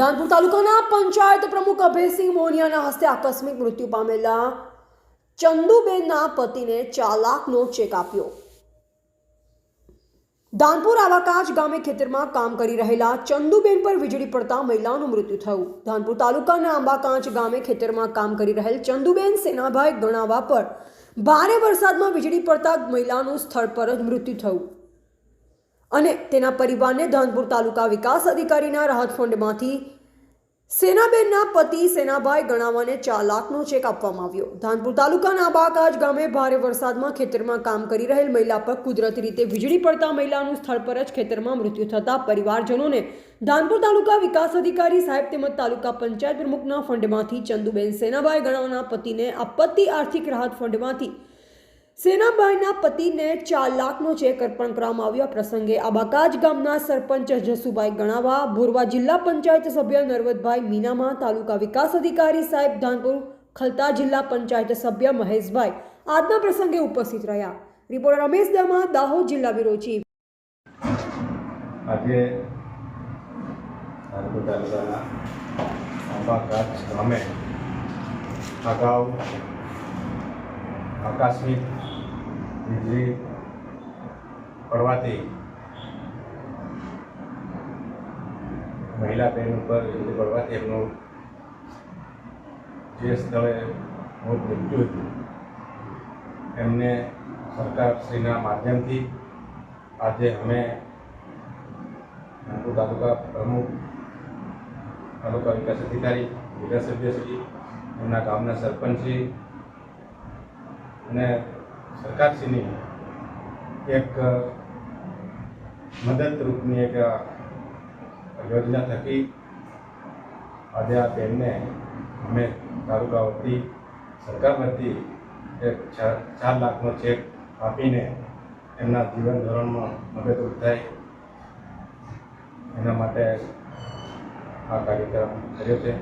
ધાનપુર તાલુકાના પંચાયત પ્રમુખ અભયસિંહ મોનિયાના હસ્તે આકસ્મિક મૃત્યુ પામેલા ચંદુબેનના પતિને ચાર લાખનો ચેક આપ્યો. ધાનપુર આવાકાજ ગામે ખેતરમાં કામ કરી રહેલા ચંદુબેન પર વીજળી પડતા મહિલાનું મૃત્યુ થયું. ધાનપુર તાલુકાના આંબાકાંચ ગામે ખેતરમાં કામ કરી રહેલ ચંદુબેન સેનાભાઈ ગણાવા પર ભારે વરસાદમાં વીજળી પડતા મહિલાનું સ્થળ પર જ મૃત્યુ થયું. અને તેના પરિવારને ધાનપુર તાલુકા વિકાસ અધિકારીના રાહત ફંડમાંથી સેનાબેનના પતિ સેનાભાઈ ગણાવાને ચાર લાખનો ચેક આપવામાં આવ્યો. ધાનપુર તાલુકાના બાકાજ ગામે ભારે વરસાદમાં ખેતરમાં કામ કરી રહેલ મહિલા પર કુદરતી રીતે વીજળી પડતા મહિલાનું સ્થળ પર જ ખેતરમાં મૃત્યુ થતા પરિવારજનોને ધાનપુર તાલુકા વિકાસ અધિકારી સાહેબ તેમજ તાલુકા પંચાયત પ્રમુખના ફંડમાંથી ચંદુબેન સેનાભાઈ ગણાવના પતિને આપત્તિ આર્થિક રાહત ફંડમાંથી સેનાબાઈના પતિને ચાર લાખનો ચેક અર્પણ કરવામાં આવ્યો. પ્રસંગે આબાકાજ ગામના સરપંચ જસુભાઈ ગણાવા, ભોરવા જિલ્લા પંચાયત સભ્ય નરવતભાઈ મીનામા, તાલુકા વિકાસ અધિકારી સાહેબ ધાનપુર, ખલતા જિલ્લા પંચાયત સભ્ય મહેશભાઈ આજના પ્રસંગે ઉપસ્થિત રહ્યા. રિપોર્ટર રમેશ દમા, દાહોદ જિલ્લા બ્યુરો ચીફ. આજે અગાઉ આકસ્મિક વીજળી પડવાથી મહિલા બહેન ઉપર વીજળી પડવાથી એમનું જે સ્થળે મોત નીપજ્યું હતું, એમને સરકારશ્રીના માધ્યમથી આજે અમે નાગપુર તાલુકા પ્રમુખ, તાલુકા વિકાસ અધિકારી ધારાસભ્યશ્રી એમના ગામના સરપંચશ્રી અને સરકારશ્રીની એક મદદરૂપની એક યોજના થકી આજે આ બેનને અમે તાલુકા વતી સરકાર વતી એક ચાર લાખનો ચેક આપીને એમના જીવન ધોરણમાં મદદરૂપ થાય. એના માટે આ કાર્યક્રમ કર્યો છે.